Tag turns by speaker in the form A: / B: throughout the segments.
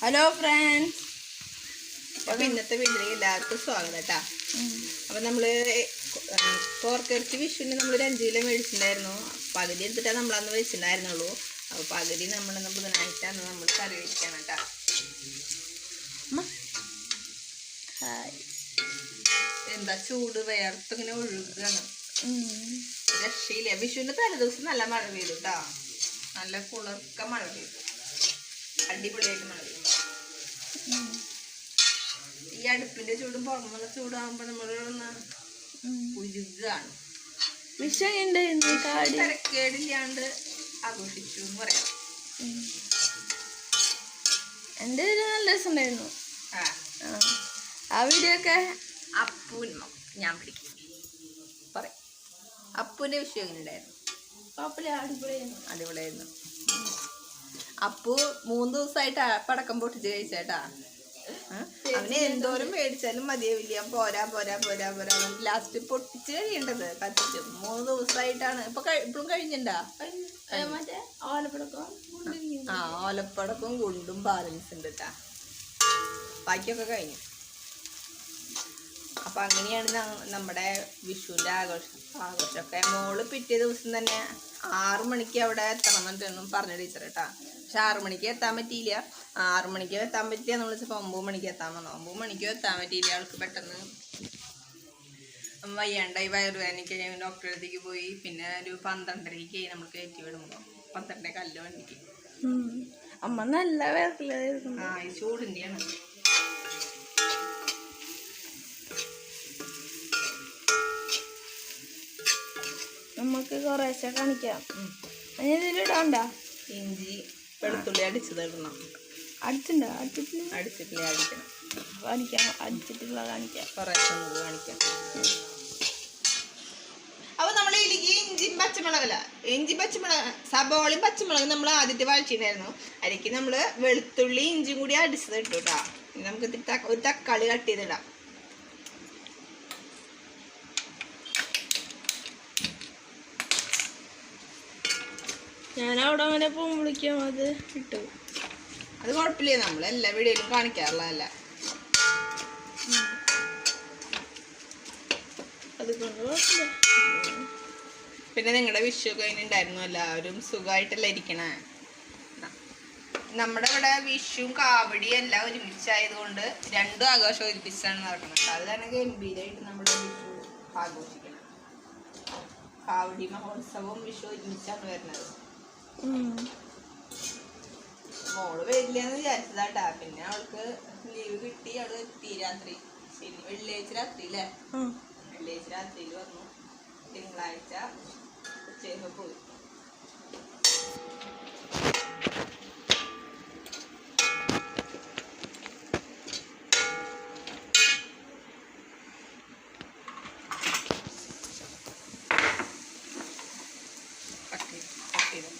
A: Hello friends
B: അപ്പം ഇന്നത്തെ വീട്ടിലേക്ക് എല്ലാവർക്കും സ്വാഗതം കേട്ടാ. അപ്പം നമ്മൾ പോർക്കിറച്ചി വിഷുവിന് നമ്മളൊരു അഞ്ചു കിലോ മേടിച്ചിട്ടുണ്ടായിരുന്നു. പകുതി എടുത്തിട്ടാണ് നമ്മളന്ന് വെച്ചിട്ടുണ്ടായിരുന്നുള്ളൂ. അപ്പൊ പകുതി നമ്മൾ ബുധനാഴ്ചയാണ് നമ്മൾ കറി വെക്കണം കേട്ടാ. എന്താ ചൂട് വേർത്ത് ഇങ്ങനെ ഒഴുകുകയാണ് രക്ഷയില്ല. തലേ തലേദിവസം നല്ല മഴ പെയ്തു കേട്ടാ. നല്ല കുളിർക്ക മഴ പെയ്തു. അടിപൊളിയായിട്ട് മാറി ഈ അടുപ്പിന്റെ ചൂടും പുറമുള്ള ചൂടാകുമ്പോ നമ്മളൊന്ന് ഉരുകാണ് തിരക്കേടില്ലാണ്ട് ആഘോഷിച്ചു എന്ന് പറയാം.
A: എന്റെ ഒരു നല്ല രസമുണ്ടായിരുന്നു.
B: ആ.
A: വീഡിയോ ഒക്കെ
B: അപ്പൂൻ ഞാൻ പിടിക്കും. പറയാം. അപ്പൂന്റെ വിഷയം എങ്ങനെ ഉണ്ടായിരുന്നു
A: അടിപൊളിയായിരുന്നു.
B: അടിപൊളിയായിരുന്നു. അപ്പു മൂന്ന് ദിവസമായിട്ട് പടക്കം പൊട്ടിച്ച് കഴിച്ചേട്ടാ? അവന് എന്തോരം മേടിച്ചാലും മതിയാവില്ല. പോരാ പോരാ പോരാ പോരാ ലാസ്റ്റ് പൊട്ടിച്ച് കഴിയേണ്ടത് കത്തിച്ച് മൂന്ന് ദിവസമായിട്ടാണ് ഇപ്പൊ ഇപ്പഴും കഴിഞ്ഞിണ്ടാ? ആ ഓലപ്പടക്കും ഗുണ്ടും ബാലൻസ് ഉണ്ട് കേട്ടാ ബാക്കിയൊക്കെ കഴിഞ്ഞു. അപ്പൊ അങ്ങനെയാണ് നമ്മുടെ വിഷുവിന്റെ ആഘോഷം. ആഘോഷമൊക്കെ മോൾ പിറ്റേ ദിവസം തന്നെ ആറു മണിക്ക് അവിടെ എത്തണം എന്നിട്ടൊന്നും പറഞ്ഞ ടീച്ചർ കേട്ടാ. പക്ഷെ ആറു മണിക്ക് എത്താൻ പറ്റിയില്ല. ആറു മണിക്ക് എത്താൻ പറ്റില്ല എന്ന് വെച്ചപ്പോൾ ഒമ്പത് മണിക്ക് എത്താൻ വന്നു. ഒമ്പത് മണിക്ക് എത്താൻ പറ്റിയില്ല. അവൾക്ക് പെട്ടെന്ന് വയ്യാണ്ടായി വയറുവേദനയ്ക്ക് ഞാൻ ഡോക്ടറെ അടുത്തേക്ക് പോയി. പിന്നെ ഒരു പന്ത്രണ്ടരയ്ക്ക് നമ്മൾ കയറ്റി വിടുമ്പോൾ പന്ത്രണ്ടേ കല്ല് വണ്ടിക്ക്.
A: അമ്മ നല്ല വേർക്കില്ലായിരുന്നു
B: ആ ഈ ചൂടിന്റെയാണ്
A: നമുക്ക് കുറേശ്ശെ കാണിക്കാം. അതിന് ഇതിലിടാണ്ട
B: ഇഞ്ചി വെളുത്തുള്ളി അടിച്ചത് ഇടണം
A: അടിച്ചിട്ടുണ്ടോ? അടിച്ചിട്ടില്ല?
B: അടിച്ചിട്ടില്ല അടിക്കണം.
A: കാണിക്കാം അടിച്ചിട്ടുള്ള കാണിക്കാം.
B: കുറേശ്ശെ നമുക്ക് കാണിക്കാം. അപ്പൊ നമ്മൾ ഇതിലേക്ക് പച്ചമുളകല്ല ഇഞ്ചി പച്ചമുളക് സബോളയും പച്ചമുളകും നമ്മൾ ആദ്യത്തെ വാഴ്ചയുണ്ടായിരുന്നു അതിലേക്ക് നമ്മൾ വെളുത്തുള്ളി ഇഞ്ചിയും കൂടി അടിച്ചത് ഇട്ടു കേട്ടോ. നമുക്ക് ഒരു തക്കാളി കട്ട് ചെയ്തിടാം.
A: ഞാൻ അവിടെ അങ്ങനെ പോകും വിളിക്കാം അത് കിട്ടും
B: അത് കുഴപ്പമില്ല നമ്മൾ എല്ലാ വീഡിയോയിലും കാണിക്കാറുള്ളതല്ല.
A: അതുകൊണ്ട് കുഴപ്പമില്ല.
B: പിന്നെ നിങ്ങളുടെ വിഷു അതിനുണ്ടായിരുന്നു എല്ലാവരും സുഖമായിട്ടല്ല ഇരിക്കണേ? നമ്മുടെ ഇവിടെ വിഷുവും കാവടിയും എല്ലാം ഒരുമിച്ചായതുകൊണ്ട് രണ്ടും ആഘോഷം ഒരുമിച്ചാണ് നടക്കുന്നത്. അത് തന്നെ ഗംഭീരമായിട്ട് നമ്മുടെ വിഷു ആഘോഷിക്കണം. കാവടി മഹോത്സവവും വിഷു ഒരുമിച്ചാണ് വരുന്നത്. മോൾ വരില്ല എന്ന് വിചാരിച്ചതാട്ടാ. പിന്നെ അവൾക്ക് ലീവ് കിട്ടി അവൾ എത്തി രാത്രി. ശനി വെള്ളിയാഴ്ച രാത്രി അല്ലേ വെള്ളിയാഴ്ച രാത്രിയിൽ വന്നു. തിങ്കളാഴ്ച ഉച്ചയൊക്കെ പോയി കട്ട് ചെയ്ത് കട്ട് ചെയ്ത്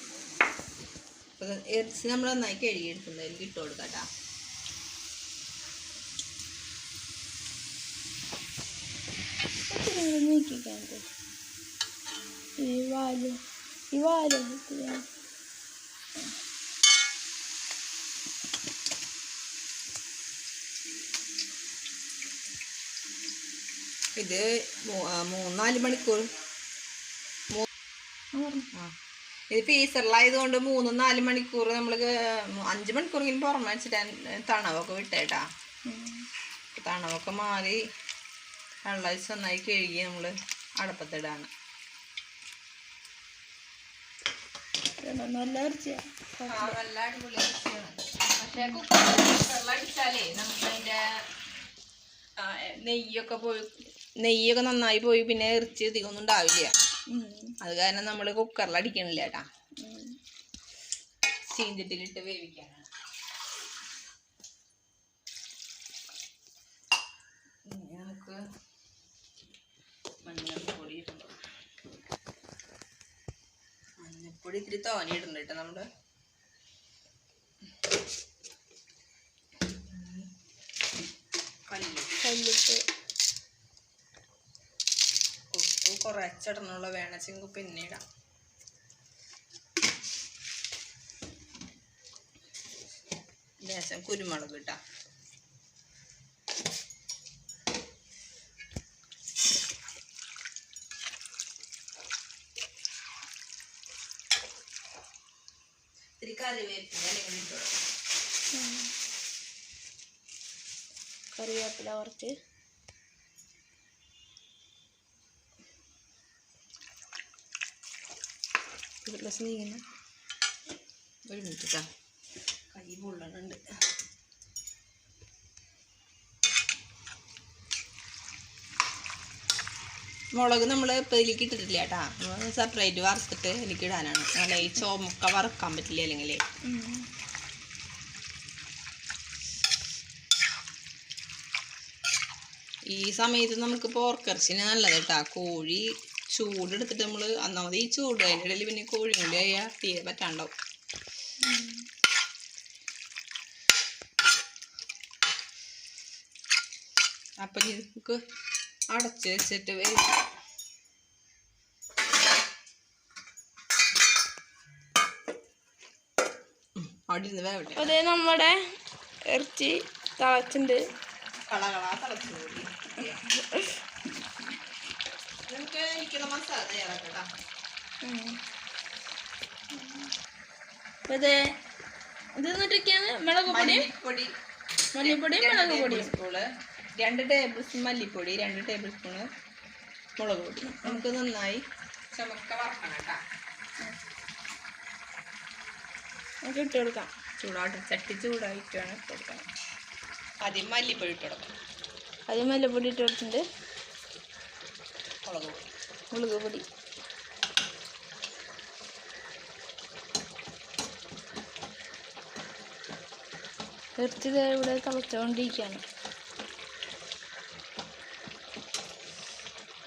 B: അപ്പോൾ ഇറച്ചി നമ്മൾ നന്നായി കഴുകിയെടുക്കുന്നത് അതിൽ ഇട്ട് കൊടുക്കാം കേട്ടോ
A: നീക്കിക്കാൻ ഈ വാൽ ഈ വാൽ
B: ഇത് മൂന്നാൽ മണിക്കൂർ. ആ. ഇത് ഫീസറിലായതുകൊണ്ട് മൂന്നും നാല് മണിക്കൂർ നമ്മൾ അഞ്ച് മണിക്കൂറെങ്കിലും പുറമെ വെച്ചിട്ട് തണവൊക്കെ വിട്ടേട്ടാ. തണവൊക്കെ മാറി വെള്ളം ഒഴിച്ച് നന്നായി കഴുകി നമ്മൾ അടപ്പത്തിടാണ്
A: നല്ല
B: നല്ല അടിപൊളി പക്ഷേ കുക്കറിലടിച്ചാലേ നമുക്ക് അതിന്റെ നെയ്യൊക്കെ പോയി നെയ്യൊക്കെ നന്നായി പോയി പിന്നെ ഇറച്ചി അധികമൊന്നും ഉണ്ടാവില്ല. അത് കാരണം നമ്മൾ കുക്കറിൽ അടിക്കണില്ല കേട്ടാ. ചീഞ്ചട്ടിലിട്ട് വേവിക്കാനാണ്. നമുക്ക് മഞ്ഞൾപ്പൊടി ഇടണം. മഞ്ഞൾപ്പൊടി ഇത്തിരി തോനെ കേട്ടോ നമ്മൾ. കുറച്ചിടണുള്ള വേണച്ചെങ്കിൽ പിന്നീടാം ലേശം കുരുമുളക് ഇട്ടാം. കറിവേപ്പില
A: കറിവേപ്പില കുറച്ച്.
B: ഒരു ഗ്ലാസ് ഒരു മിനിറ്റ് കേട്ടോ കൈ പൊള്ളണുണ്ട്. മുളക് നമ്മൾ ഇപ്പം ഇതിലേക്ക് ഇട്ടിട്ടില്ല കേട്ടാ നമ്മൾ സെപ്പറേറ്റ് വറുത്തിട്ട് എനിക്ക് ഇടാനാണ്. അല്ല ഈ ചോമുക്ക വറുക്കാൻ പറ്റില്ല അല്ലെങ്കിൽ? ഈ സമയത്ത് നമുക്ക് പോർക്കിറച്ചിന് നല്ലത് കേട്ടാ കോഴി ചൂടെടുത്തിട്ട് നമ്മൾ ഒന്നാമത് ഈ ചൂട് അതിന്റെ ഇടയിൽ പിന്നെ കോഴി കൂടി ആയാൽ തീരെ പറ്റാണ്ടാവും. അപ്പം നമുക്ക് അടച്ച് വെച്ചിട്ട് വരും അവിടെ ഇരുന്ന് വേവട്ടെ.
A: അപ്പോൾ അതേ നമ്മുടെ ഇറച്ചി തിളച്ചിട്ടുണ്ട്.
B: കളകളാ തിളച്ചു നമുക്ക് എനിക്കുള്ള മസാല തയ്യാറാക്കട്ടാ
A: അതേ ഇത് എന്നിട്ടൊക്കെയാണ് മുളക് പൊടി
B: മല്ലിപ്പൊടി.
A: മല്ലിപ്പൊടി
B: രണ്ട്
A: മുളക്
B: ടേബിൾ
A: പൊടി
B: രണ്ട് ടേബിൾ സ്പൂൺ മല്ലിപ്പൊടി രണ്ട് ടേബിൾ സ്പൂണ് മുളക് പൊടി നമുക്ക് നന്നായി ചുമക്ക വറക്കണം കേട്ടാ
A: നമുക്ക് ഇട്ട് കൊടുക്കാം.
B: ചൂടായിട്ട് ചട്ടി ചൂടായിട്ടാണ് ഇട്ട് കൊടുക്കണം ആദ്യം മല്ലിപ്പൊടി ഇട്ട് കൊടുക്കണം
A: ആദ്യം മല്ലിപ്പൊടി ഇട്ട് കൊടുത്തിട്ടുണ്ട്.
B: മുളക് പൊടി
A: മുളക് പൊടി. ഇറച്ചി ഇവിടെ തിളച്ചുകൊണ്ടിരിക്കുകയാണ്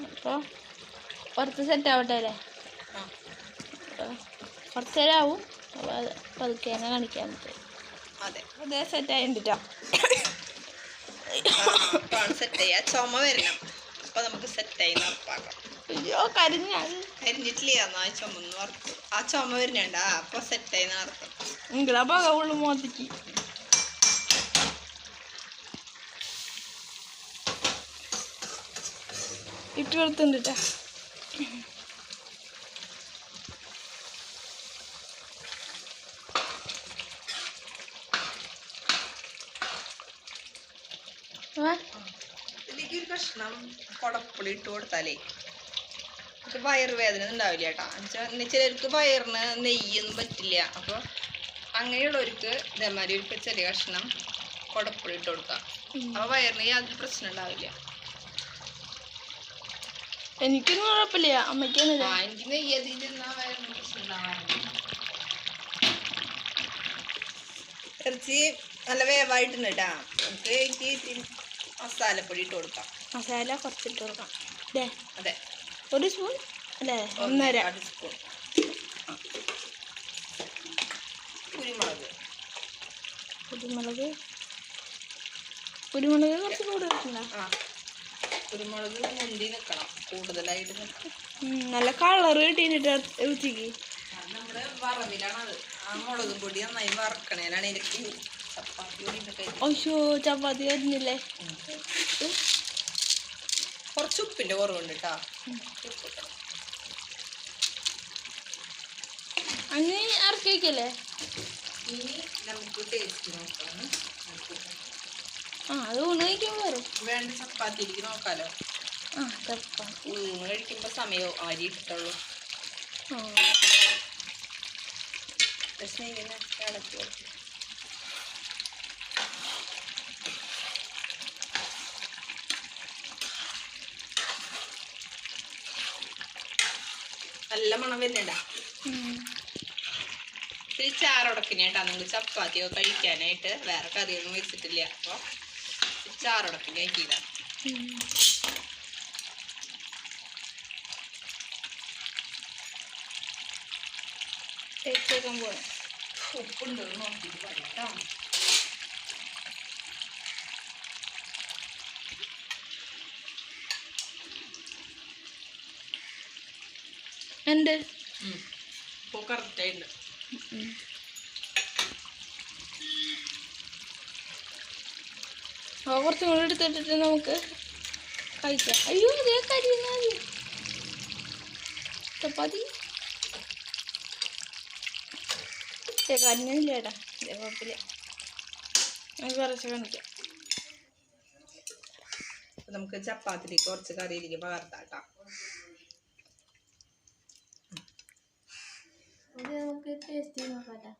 A: അപ്പോൾ കുറച്ച് സെറ്റ് ആവട്ടെ അല്ലേ? കുറച്ച് നേരം ആവും. അപ്പോൾ അത് പതുക്കെ തന്നെ കാണിക്കാൻ പറ്റും
B: അതെ.
A: അതേ സെറ്റ് ആയിട്ടാ
B: സെറ്റ് ചെയ്യാം ചുമ വരണം. അപ്പൊ നമുക്ക് സെറ്റ് ആയി
A: അയ്യോ കരിഞ്ഞാൽ
B: കരിഞ്ഞിട്ടില്ല ആ ചുമന്ന് വറുത്തു ആ ചുമ വരുന്നുണ്ട്. ആ അപ്പൊ സെറ്റായി നടത്തും
A: നിങ്ങളെ പക മോത്തിക്ക്. ഇട്ട് കൊടുത്തുണ്ട് ട്ടാ. ആ,
B: ഇതിലേക്ക് ഒരു കഷ്ണം. കുടപ്പുളി ഇട്ട് കൊടുത്താലേ. നമുക്ക് വയറുവേദന ഉണ്ടാവില്ല കേട്ടോ. എന്നുവെച്ചാൽ ചിലർക്ക് വയറിന് നെയ്യൊന്നും പറ്റില്ല. അപ്പോൾ അങ്ങനെയുള്ളവർക്ക് ഇതേമാതിരി ഒരു ചെറിയ കഷ്ണം കുടപ്പുളി ഇട്ട് കൊടുക്കാം. അപ്പോൾ വയറിന് യാതൊരു പ്രശ്നം ഉണ്ടാവില്ല.
A: എനിക്കൊന്നും കുഴപ്പമില്ല.
B: അമ്മയ്ക്ക് എനിക്ക് നെയ്യ് വയറിന് പ്രശ്നം ഉണ്ടാവാറില്ല. ഇറച്ചി നല്ല വേവായിട്ടുണ്ട് കേട്ടാ. നമുക്ക് എനിക്ക് മസാലപ്പൊടി ഇട്ട് കൊടുക്കാം.
A: മസാല കുറച്ചിട്ട് കൊടുക്കാം അല്ലേ
B: അതെ.
A: ഒരു സ്പൂൺ അല്ലേ ഒന്നര.
B: സ്പൂൺ. കുരുമുളക്.
A: കുരുമുളക്. കുരുമുളക് കുറച്ച് കൂടുതലുണ്ടോ
B: ആ. കുരുമുളക് മുന്തി നിൽക്കണം കൂടുതലായിട്ട്
A: നല്ല കളർ കിട്ടിയിട്ട് ഉച്ചയ്ക്ക്
B: അത് നമ്മുടെ വറവിലാണത്. ആ മുളകും പൊടി നന്നായി വറക്കണേനാണ് എനിക്ക് ചപ്പാത്തി
A: അയ്യോ ചപ്പാത്തി കരിഞ്ഞില്ലേ
B: കുറച്ച് ഉപ്പിന്റെ കുറവുണ്ട് കേട്ടോ ഉപ്പ് ഇട്ടണം.
A: അന്ന് ഇറക്കി വയ്ക്കല്ലേ
B: ഇനി നമുക്ക് ടേസ്റ്റ് നോക്കാം
A: ആ അത് ഊണ് കഴിക്കുമ്പോൾ വരും
B: വേണ്ട ചപ്പാത്തിക്ക് നോക്കാലോ.
A: ആ ചപ്പാത്തി.
B: ഊണ് കഴിക്കുമ്പോൾ സമയവും അരി ഇട്ടുള്ളൂ പ്രശ്നം ഇങ്ങനെ ഇളക്കി കൊടുക്കും. നല്ല മണം വരുന്നുണ്ടാ. ഇത്തിരി ചാറുടക്കിനായിട്ടാ നമുക്ക് ചപ്പാത്തിയോ കഴിക്കാനായിട്ട് വേറെ കറിയൊന്നും വെച്ചിട്ടില്ല അപ്പോൾ ചാറുടക്കിന് ആക്കിയതാ
A: ഉം. ടേസ്റ്റ് വെക്കാൻ പോകണം
B: ഉപ്പുണ്ടോ നോക്കിയിട്ട് പറയാം കേട്ടോ
A: ഉണ്ട് കുറച്ച് കുറച്ചും എടുത്തിട്ടിട്ട് നമുക്ക് കഴിക്കാം. അയ്യോ അതേ കരിയുന്നത് ചപ്പാത്തി? കരിഞ്ഞില്ല ഏട്ടാ? ഇതേ കുഴപ്പമില്ല. നമുക്ക് കുറച്ച് കാണിക്കാം.
B: നമുക്ക് ചപ്പാത്തിലേക്ക് കുറച്ച് കറിയിലേക്ക് പകർത്താട്ടോ
A: നമുക്ക് ടേസ്റ്റ് നോക്കാം.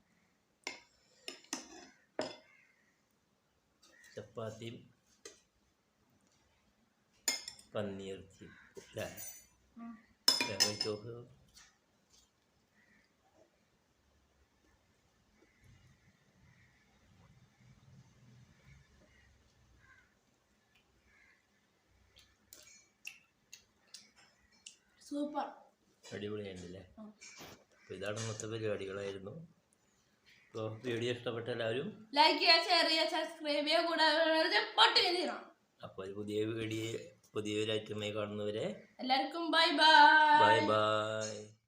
C: ചപ്പാത്തിയും പന്നിയിറച്ചി തേങ്ങ ചോറ്
A: സൂപ്പർ
C: അടിപൊളിയുണ്ടല്ലേ അപ്പോൾ ഇതാണ് ഇന്നത്തെ പരിപാടികളായിരുന്നു. അപ്പോൾ വീഡിയോ ഇഷ്ടപ്പെട്ട എല്ലാവരും
A: ലൈക്ക് ചെയ്യുക ഷെയർ ചെയ്യുക സബ്സ്ക്രൈബ് ചെയ്യുക കൂടാതെ
C: അപ്പോൾ ഒരു പുതിയ വീഡിയോ പുതിയൊരു ഐറ്റമായി കാണുന്നവരെ
A: എല്ലാവർക്കും ബൈ ബൈ
C: ബൈ ബൈ